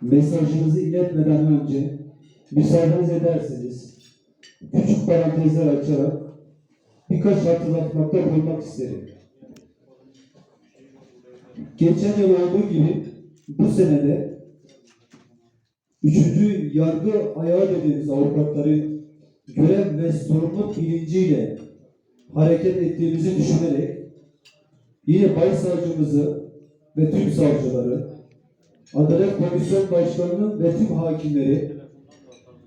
mesajınızı iletmeden önce müsaadeniz ederseniz küçük parantezler açarak birkaç hatırlatmakta bulunmak isterim. Geçen yıl olduğu gibi bu senede üçüncü yargı ayağı dediğimiz avukatları görev ve sorumluluk bilinciyle hareket ettiğimizi düşünerek yine başsavcımızı ve tüm savcıları, Adalet Komisyon Başkanı'nı ve tüm hakimleri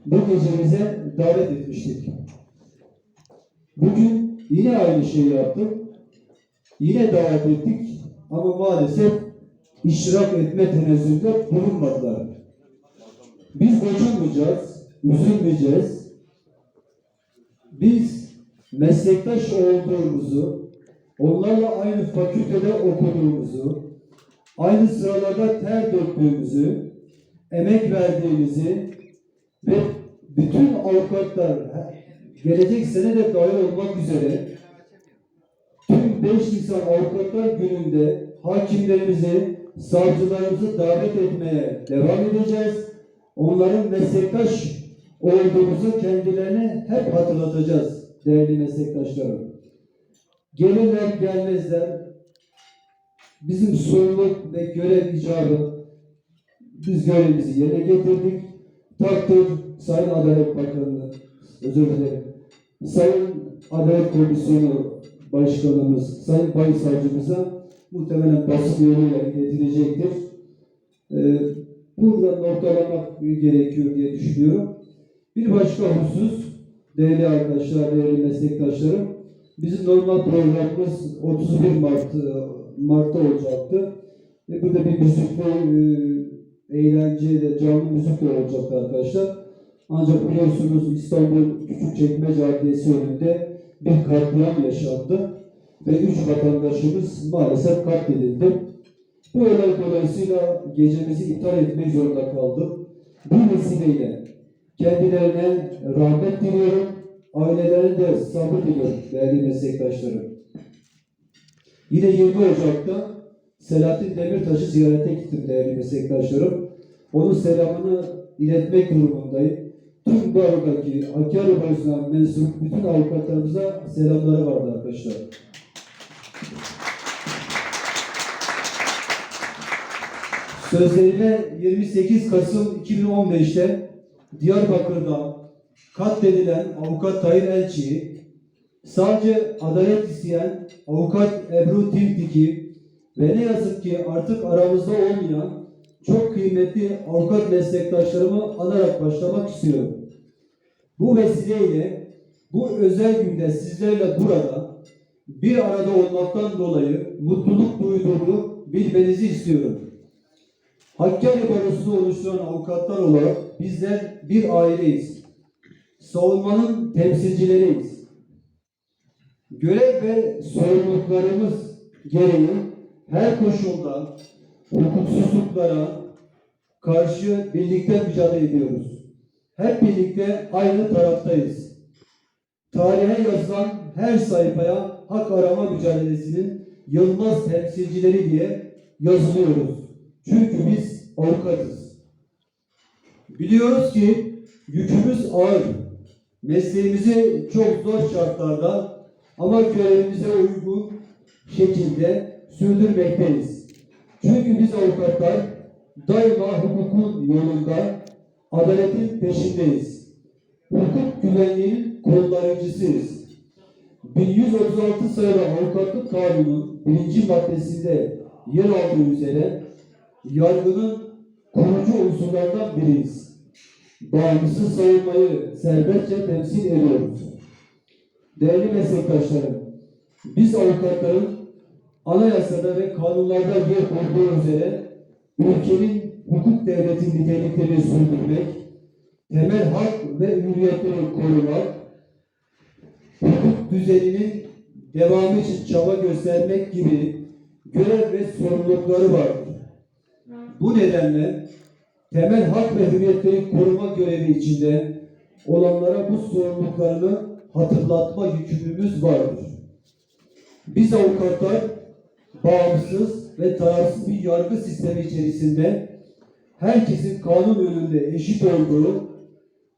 bu gecemize davet etmiştik. Bugün yine aynı şeyi yaptık. Yine davet ettik ama maalesef iştirak etme tenezzülde bulunmadılar. Biz gocunmayacağız, üzülmeyeceğiz. Biz meslektaş olduğumuzu, onlarla aynı fakültede okuduğumuzu, aynı sıralarda ter döktüğümüzü, emek verdiğimizi ve bütün avukatlar gelecek sene de dahil olmak üzere tüm 5 Nisan Avukatlar Günü'nde hakimlerimizi, savcılarımızı davet etmeye devam edeceğiz. Onların meslektaş olduğumuzu kendilerine hep hatırlatacağız değerli meslektaşlarım. Gelirler gelmezler bizim sorumluluk ve görev icabı biz görevimizi yerine getirdik. Takdir Sayın Adalet Bakanı, özür dilerim. Sayın Adalet Komisyonu Başkanımız, Sayın Başsavcımıza muhtemelen basın yoluyla iletilecektir. Ee, burada noktalamak gerekiyor diye düşünüyorum. Bir başka husus, değerli arkadaşlar, değerli meslektaşlarım, bizim normal programımız 31 Mart e, Mart'ta olacaktı. Ve burada bir müzikle e, eğlence de canlı müzik de olacaktı arkadaşlar. Ancak biliyorsunuz İstanbul Küçükçekmece Adliyesi önünde bir katliam yaşandı ve üç vatandaşımız maalesef katledildi. Bu olay dolayısıyla gecemizi iptal etmek zorunda kaldık. Bu vesileyle kendilerine rahmet diliyorum, ailelerine de sabır diliyorum değerli meslektaşlarım. Yine 20 Ocak'ta Selahattin Demirtaş'ı ziyarete gittim değerli meslektaşlarım. Onun selamını iletmek durumundayım. Tüm barodaki Hakkari Barosu'na mensup bütün avukatlarımıza selamları vardı arkadaşlar. Sözlerine 28 Kasım 2015'te Diyarbakır'da katledilen avukat Tayyip Elçi'yi sadece adalet isteyen avukat Ebru Tiltik'i ve ne yazık ki artık aramızda olmayan çok kıymetli avukat meslektaşlarımı anarak başlamak istiyorum. Bu vesileyle bu özel günde sizlerle burada bir arada olmaktan dolayı mutluluk duyduğumu bilmenizi istiyorum. Hakkari Barosu'nu oluşturan avukatlar olarak bizler bir aileyiz. Savunmanın temsilcileriyiz. Görev ve sorumluluklarımız gereği her koşulda hukuksuzluklara karşı birlikte mücadele ediyoruz. Hep birlikte aynı taraftayız. Tarihe yazılan her sayfaya hak arama mücadelesinin yılmaz temsilcileri diye yazılıyoruz. Çünkü biz avukatız. Biliyoruz ki yükümüz ağır. Mesleğimizi çok zor şartlarda ama görevimize uygun şekilde sürdürmekteyiz. Çünkü biz avukatlar daima hukukun yolunda adaletin peşindeyiz. Hukuk güvenliğinin kollarıcısıyız. 1136 sayılı avukatlık kanunun birinci maddesinde yer aldığı üzere yargının kurucu unsurlarından biriyiz. Bağımsız savunmayı serbestçe temsil ediyoruz. Değerli meslektaşlarım, biz avukatların anayasada ve kanunlarda yer olduğu üzere ülkenin hukuk devleti niteliklerini sürdürmek, temel hak ve hürriyetleri korumak, hukuk düzeninin devamı için çaba göstermek gibi görev ve sorumlulukları vardır. Bu nedenle temel hak ve hürriyetleri koruma görevi içinde olanlara bu sorumluluklarını hatırlatma yükümlülüğümüz vardır. Biz avukatlar bağımsız ve tarafsız bir yargı sistemi içerisinde herkesin kanun önünde eşit olduğu,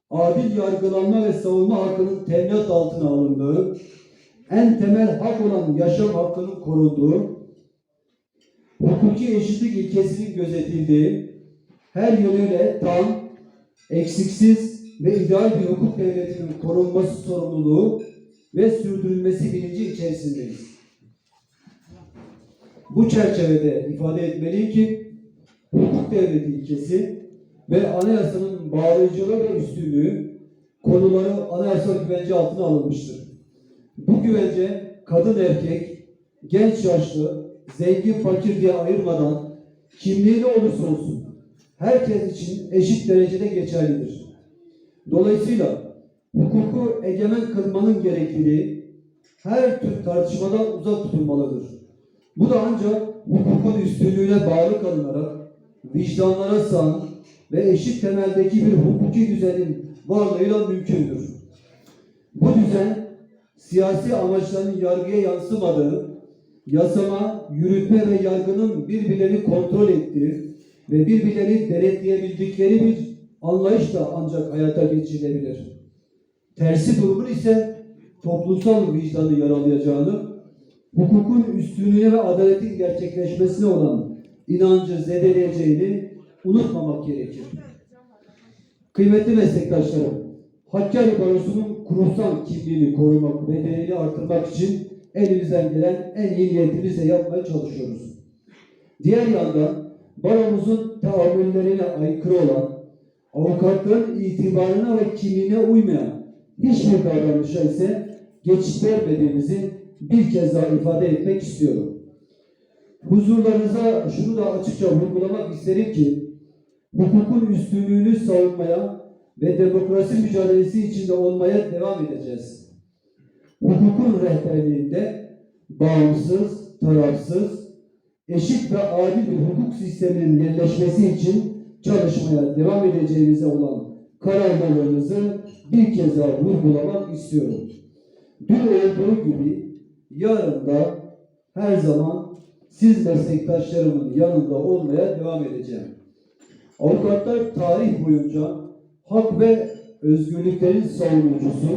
adil yargılanma ve savunma hakkının teminat altına alındığı, en temel hak olan yaşam hakkının korunduğu, hukuki eşitlik ilkesinin gözetildiği, her yönüyle tam, eksiksiz ve ideal bir hukuk devletinin korunması sorumluluğu ve sürdürülmesi bilinci içerisindeyiz. Bu çerçevede ifade etmeliyim ki hukuk devleti ilkesi ve anayasanın bağlayıcılığı ve üstünlüğü konuları anayasal güvence altına alınmıştır. Bu güvence kadın erkek, genç yaşlı, zengin fakir diye ayırmadan kimliği ne olursa olsun herkes için eşit derecede geçerlidir. Dolayısıyla hukuku egemen kılmanın gerekliliği her tür tartışmadan uzak tutulmalıdır. Bu da ancak hukukun üstünlüğüne bağlı kalınarak vicdanlara sığan ve eşit temeldeki bir hukuki düzenin varlığıyla mümkündür. Bu düzen siyasi amaçların yargıya yansımadığı, yasama, yürütme ve yargının birbirlerini kontrol ettiği ve birbirlerini denetleyebildikleri bir anlayışla ancak hayata geçirilebilir. Tersi durumun ise toplumsal vicdanı yaralayacağını, hukukun üstünlüğüne ve adaletin gerçekleşmesine olan inancı zedeleyeceğini unutmamak gerekir. Kıymetli meslektaşlarım, Hakkari Barosu'nun kurumsal kimliğini korumak ve değerini artırmak için elimizden gelen en iyi niyetimizle yapmaya çalışıyoruz. Diğer yandan baromuzun tahammüllerine aykırı olan, avukatların itibarına ve kimliğine uymayan hiçbir davranışa ise geçit vermediğimizi bir kez daha ifade etmek istiyorum. Huzurlarınıza şunu da açıkça vurgulamak isterim ki, hukukun üstünlüğünü savunmaya ve demokrasi mücadelesi içinde olmaya devam edeceğiz. Hukukun rehberliğinde bağımsız, tarafsız, eşit ve adil bir hukuk sisteminin yerleşmesi için çalışmaya devam edeceğimize olan kararlılığınızı bir kez daha vurgulamak istiyorum. Dün olduğu gibi yarın da her zaman siz meslektaşlarımın yanında olmaya devam edeceğim. Avukatlar tarih boyunca hak ve özgürlüklerin savunucusu,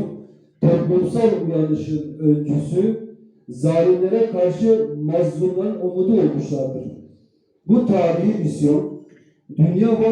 toplumsal uyanışın öncüsü, zalimlere karşı mazlumların umudu olmuşlardır. Bu tarihi misyon, 你要不